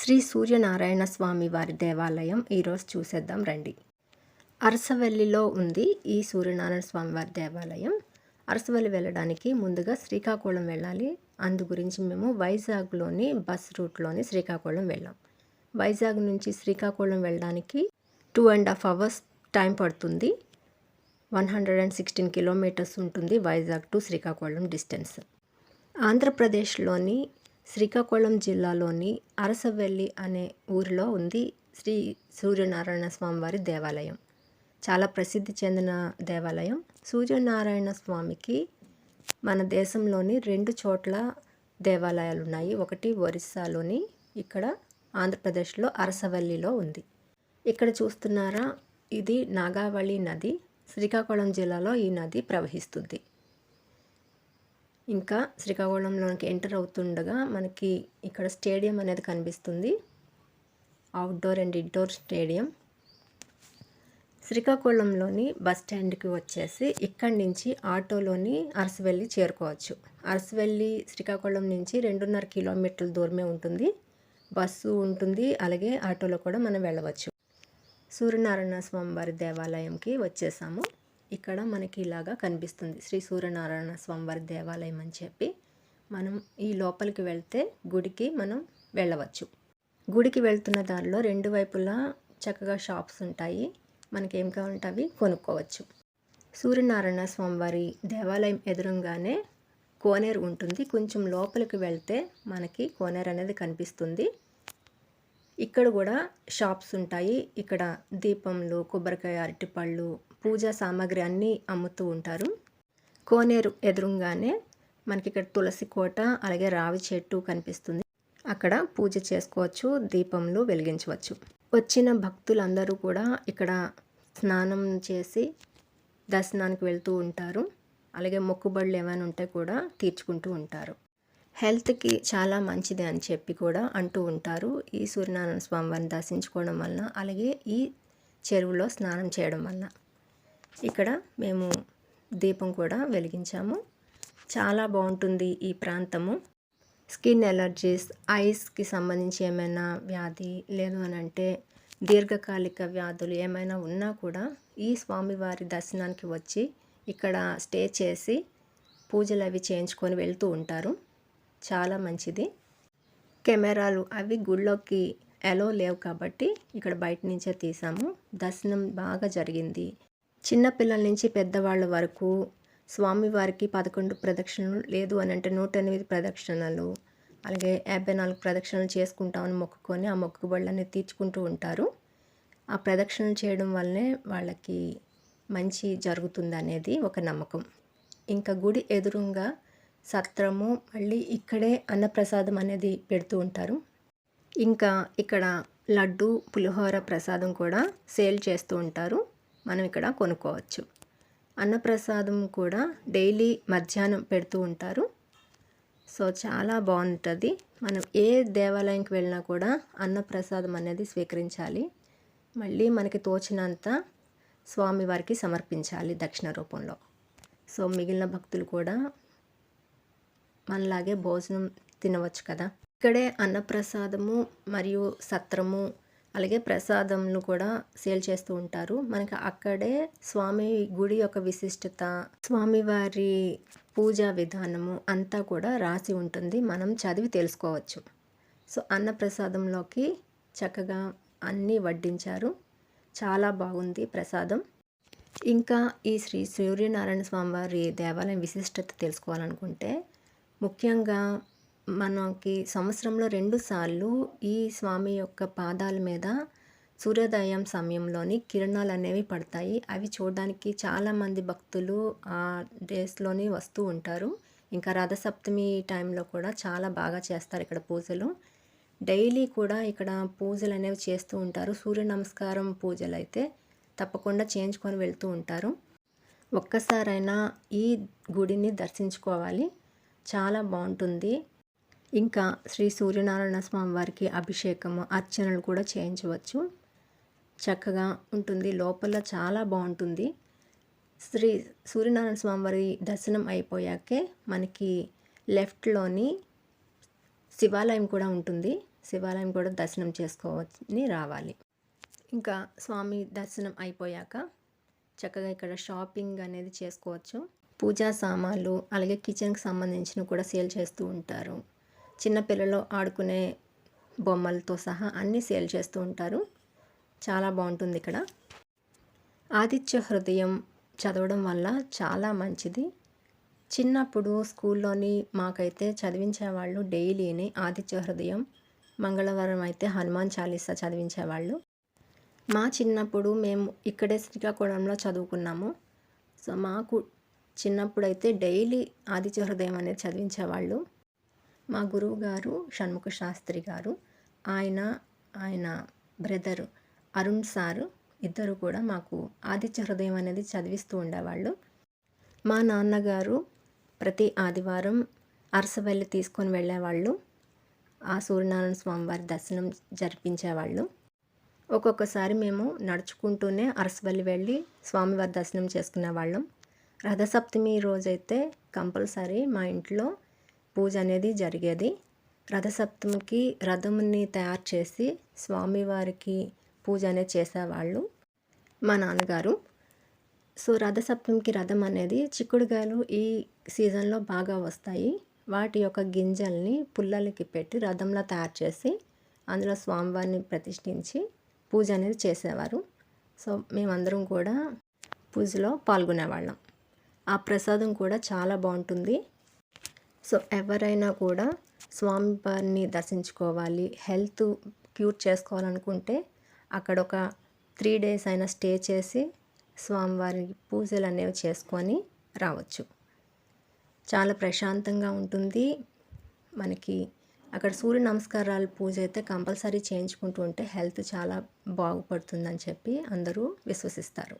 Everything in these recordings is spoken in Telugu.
శ్రీ సూర్యనారాయణ స్వామి వారి దేవాలయం ఈరోజు చూసేద్దాం రండి. అరసవల్లిలో ఉంది ఈ సూర్యనారాయణ స్వామి వారి దేవాలయం. అరసవల్లి వెళ్ళడానికి ముందుగా శ్రీకాకుళం వెళ్ళాలి. అందు గురించి మేము వైజాగ్లోని బస్ రూట్లోని శ్రీకాకుళం వెళ్ళాం. వైజాగ్ నుంచి శ్రీకాకుళం వెళ్ళడానికి two and half hours time పడుతుంది. One hundred and sixteen kilometres ఉంటుంది వైజాగ్ టు శ్రీకాకుళం డిస్టెన్స్. ఆంధ్రప్రదేశ్లోని శ్రీకాకుళం జిల్లాలోని అరసవెల్లి అనే ఊరిలో ఉంది శ్రీ సూర్యనారాయణ స్వామివారి దేవాలయం. చాలా ప్రసిద్ధి చెందిన దేవాలయం. సూర్యనారాయణ స్వామికి మన దేశంలోని రెండు చోట్ల దేవాలయాలు ఉన్నాయి ఒకటి ఒరిస్సాలోని ఇక్కడ ఆంధ్రప్రదేశ్లో అరసవల్లిలో ఉంది. ఇక్కడ చూస్తున్నారా? ఇది నాగావళి నది. శ్రీకాకుళం జిల్లాలో ఈ నది ప్రవహిస్తుంది. ఇంకా శ్రీకాకుళంలోనికి ఎంటర్ అవుతుండగా మనకి ఇక్కడ స్టేడియం అనేది కనిపిస్తుంది. అవుట్డోర్ అండ్ ఇండోర్ స్టేడియం శ్రీకాకుళంలోని బస్ స్టాండ్కి వచ్చేసి ఇక్కడి నుంచి ఆటోలోని అరసవెల్లి చేరుకోవచ్చు. అరసవెల్లి శ్రీకాకుళం నుంచి రెండున్నర కిలోమీటర్ల దూరమే ఉంటుంది. బస్సు ఉంటుంది అలాగే ఆటోలో కూడా మనం వెళ్ళవచ్చు. సూర్యనారాయణ స్వామి వారి దేవాలయంకి వచ్చేసాము. ఇక్కడ మనకి ఇలాగా కనిపిస్తుంది. శ్రీ సూర్యనారాయణ స్వామివారి దేవాలయం అని చెప్పి మనం ఈ లోపలికి వెళ్తే గుడికి మనం వెళ్ళవచ్చు. గుడికి వెళ్తున్న దారిలో రెండు వైపులా చక్కగా షాప్స్ ఉంటాయి. మనకి ఏం కావాలంటే అవి కొనుక్కోవచ్చు. సూర్యనారాయణ స్వామివారి దేవాలయం ఎదురుగానే కోనేరు ఉంటుంది. కొంచెం లోపలికి వెళ్తే మనకి కోనేరు అనేది కనిపిస్తుంది. ఇక్కడ కూడా షాప్స్ ఉంటాయి. ఇక్కడ దీపంలు కొబ్బరికాయ అరటిపళ్ళు పూజా సామాగ్రి అన్నీ అమ్ముతూ ఉంటారు. కోనేరు ఎదురుగానే మనకి ఇక్కడ తులసి కోట అలాగే రావి చెట్టు కనిపిస్తుంది. అక్కడ పూజ చేసుకోవచ్చు దీపంలో వెలిగించవచ్చు. వచ్చిన భక్తులందరూ కూడా ఇక్కడ స్నానం చేసి దర్శనానికి వెళ్తూ ఉంటారు. అలాగే మొక్కుబడులు ఏమైనా ఉంటే కూడా తీర్చుకుంటూ ఉంటారు. హెల్త్కి చాలా మంచిది అని చెప్పి కూడా అంటూ ఉంటారు. ఈ సూర్యనారాయణ స్వామి వారిని దర్శించుకోవడం వలన అలాగే ఈ చెరువులో స్నానం చేయడం వలన. ఇక్కడ మేము దీపం కూడా వెలిగించాము. చాలా బాగుంటుంది ఈ ప్రాంతము. స్కిన్ ఎలర్జీస్ ఐస్కి సంబంధించి ఏమైనా వ్యాధి లేదు అని అంటే దీర్ఘకాలిక వ్యాధులు ఏమైనా ఉన్నా కూడా ఈ స్వామివారి దర్శనానికి వచ్చి ఇక్కడ స్టే చేసి పూజలు అవి చేయించుకొని వెళ్తూ ఉంటారు. చాలా మంచిది. కెమెరాలు అవి గుళ్ళోకి ఎలో లేవు కాబట్టి ఇక్కడ బయట నుంచే తీసాము. దర్శనం బాగా జరిగింది. చిన్నపిల్లల నుంచి పెద్దవాళ్ళ వరకు స్వామివారికి పదకొండు ప్రదక్షిణలు లేదు అని అంటే నూట ఎనిమిది ప్రదక్షిణలు అలాగే యాభై నాలుగు ప్రదక్షిణలు చేసుకుంటామని మొక్కుకొని ఆ మొక్కుబళ్ళని తీర్చుకుంటూ ఉంటారు. ఆ ప్రదక్షిణలు చేయడం వల్లనే వాళ్ళకి మంచి జరుగుతుంది అనేది ఒక నమ్మకం. ఇంకా గుడి ఎదురుగా సత్రము మళ్ళీ ఇక్కడే అన్నప్రసాదం అనేది పెడుతూ ఉంటారు. ఇంకా ఇక్కడ లడ్డు పులిహోర ప్రసాదం కూడా సేల్ చేస్తూ ఉంటారు. మనం ఇక్కడ కొనుక్కోవచ్చు. అన్నప్రసాదం కూడా డైలీ మధ్యాహ్నం పెడుతూ ఉంటారు. సో చాలా బాగుంటుంది. మనం ఏ దేవాలయంకి వెళ్ళినా కూడా అన్నప్రసాదం అనేది స్వీకరించాలి. మళ్ళీ మనకి తోచినంత స్వామివారికి సమర్పించాలి దక్షిణ రూపంలో. సో మిగిలిన భక్తులు కూడా మనలాగే భోజనం తినవచ్చు కదా. ఇక్కడే అన్నప్రసాదము మరియు సత్రము అలాగే ప్రసాదంను కూడా సేల్ చేస్తూ ఉంటారు. మనకి అక్కడే స్వామి గుడి యొక్క విశిష్టత స్వామివారి పూజా విధానము అంతా కూడా రాసి ఉంటుంది. మనం చదివి తెలుసుకోవచ్చు. సో అన్నప్రసాదంలోకి చక్కగా అన్నీ వడ్డించారు. చాలా బాగుంది ప్రసాదం. ఇంకా ఈ శ్రీ సూర్యనారాయణ స్వామివారి దేవాలయం విశిష్టత తెలుసుకోవాలనుకుంటే ముఖ్యంగా మనకి సంవత్సరంలో రెండు సార్లు ఈ స్వామి యొక్క పాదాల మీద సూర్యోదయం సమయంలోని కిరణాలు అనేవి పడతాయి. అవి చూడడానికి చాలామంది భక్తులు ఆ డేస్లోని వస్తూ ఉంటారు. ఇంకా రథసప్తమి టైంలో కూడా చాలా బాగా చేస్తారు ఇక్కడ పూజలు. డైలీ కూడా ఇక్కడ పూజలు అనేవి చేస్తూ ఉంటారు. సూర్య నమస్కారం పూజలు అయితే తప్పకుండా చేయించుకొని వెళ్తూ ఉంటారు. ఒక్కసారైనా ఈ గుడిని దర్శించుకోవాలి. చాలా బాగుంటుంది. ఇంకా శ్రీ సూర్యనారాయణ స్వామి వారికి అభిషేకము అర్చనలు కూడా చేయించవచ్చు. చక్కగా ఉంటుంది. లోపల చాలా బాగుంటుంది. శ్రీ సూర్యనారాయణ స్వామి వారి దర్శనం అయిపోయాకే మనకి లెఫ్ట్లోని శివాలయం కూడా ఉంటుంది. శివాలయం కూడా దర్శనం చేసుకోవచ్చని రావాలి. ఇంకా స్వామి దర్శనం అయిపోయాక చక్కగా ఇక్కడ షాపింగ్ అనేది చేసుకోవచ్చు. పూజా సామాన్లు అలాగే కిచెన్కి సంబంధించిన కూడా సేల్ చేస్తూ ఉంటారు. చిన్నపిల్లలు ఆడుకునే బొమ్మలతో సహా అన్నీ సేల్ చేస్తూ ఉంటారు. చాలా బాగుంటుంది ఇక్కడ. ఆదిత్య హృదయం చదవడం వల్ల చాలా మంచిది. చిన్నప్పుడు స్కూల్లోని మాకైతే చదివించేవాళ్ళు డైలీని ఆదిత్య హృదయం మంగళవారం అయితే హనుమాన్ చాలీసా చదివించేవాళ్ళు. మా చిన్నప్పుడు మేము ఇక్కడే శ్రీకాకుళంలో చదువుకున్నాము. సో మాకు చిన్నప్పుడు అయితే డైలీ ఆదిత్య హృదయం అనేది చదివించేవాళ్ళు. మా గురువు గారు షణ్ముఖ శాస్త్రి గారు ఆయన ఆయన బ్రదర్ అరుణ్ సారు ఇద్దరు కూడా మాకు ఆదిత్య హృదయం అనేది చదివిస్తూ ఉండేవాళ్ళు. మా నాన్నగారు ప్రతి ఆదివారం అరసవల్లి తీసుకొని వెళ్ళేవాళ్ళు. ఆ సూర్యనారాయణ స్వామివారి దర్శనం జరిపించేవాళ్ళు. ఒక్కొక్కసారి మేము నడుచుకుంటూనే అరసవల్లి వెళ్ళి స్వామివారి దర్శనం చేసుకునేవాళ్ళం. రథసప్తమి రోజైతే కంపల్సరీ మా ఇంట్లో పూజ అనేది జరిగేది. రథసప్తమికి రథముని తయారు చేసి స్వామివారికి పూజ అనేది చేసేవాళ్ళు మా నాన్నగారు. సో రథసప్తమికి రథం అనేది చిక్కుడుగాయలు ఈ సీజన్లో బాగా వస్తాయి. వాటి యొక్క గింజల్ని పుల్లలకి పెట్టి రథంలో తయారు చేసి అందులో స్వామివారిని ప్రతిష్ఠించి పూజ అనేది చేసేవారు. సో మేమందరం కూడా పూజలో పాల్గొనేవాళ్ళం. ఆ ప్రసాదం కూడా చాలా బాగుంటుంది. సో ఎవరైనా కూడా స్వామివారిని దర్శించుకోవాలి హెల్త్ క్యూర్ చేసుకోవాలనుకుంటే అక్కడ ఒక త్రీ డేస్ అయినా స్టే చేసి స్వామివారి పూజలు అనేవి చేసుకొని రావచ్చు. చాలా ప్రశాంతంగా ఉంటుంది. మనకి అక్కడ సూర్య నమస్కారాల పూజ అయితే కంపల్సరీ చేయించుకుంటూ ఉంటే హెల్త్ చాలా బాగుపడుతుందని చెప్పి అందరూ విశ్వసిస్తారు.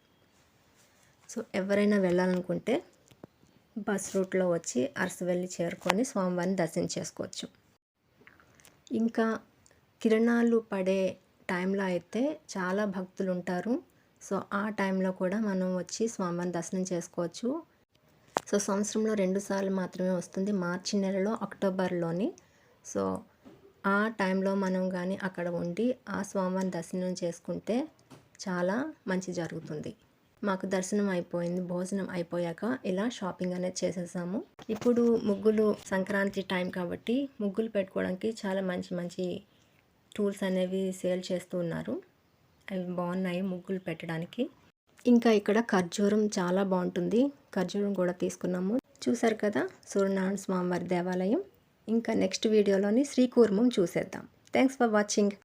సో ఎవరైనా వెళ్ళాలనుకుంటే బస్ రూట్లో వచ్చి అరసవెల్లి చేరుకొని స్వామివారిని దర్శనం చేసుకోవచ్చు. ఇంకా కిరణాలు పడే టైంలో అయితే చాలా భక్తులు ఉంటారు. సో ఆ టైంలో కూడా మనం వచ్చి స్వామివారిని దర్శనం చేసుకోవచ్చు. సో సంవత్సరంలో రెండు సార్లు మాత్రమే వస్తుంది. మార్చి నెలలో అక్టోబర్లోని. సో ఆ టైంలో మనం కానీ అక్కడ ఉండి ఆ స్వామివారిని దర్శనం చేసుకుంటే చాలా మంచి జరుగుతుంది. మాకు దర్శనం అయిపోయింది భోజనం అయిపోయాక ఇలా షాపింగ్ అనేది చేసేసాము. ఇప్పుడు ముగ్గులు సంక్రాంతి టైం కాబట్టి ముగ్గులు పెట్టుకోవడానికి చాలా మంచి మంచి టూల్స్ అనేవి సేల్ చేస్తూ ఉన్నారు. అవి బాగున్నాయి ముగ్గులు పెట్టడానికి. ఇంకా ఇక్కడ ఖర్జూరం చాలా బాగుంటుంది. ఖర్జూరం కూడా తీసుకున్నాము. చూసారు కదా సూర్యనారాయణ స్వామివారి దేవాలయం. ఇంకా నెక్స్ట్ వీడియోలోని శ్రీకూర్మం చూసేద్దాం. Thanks for watching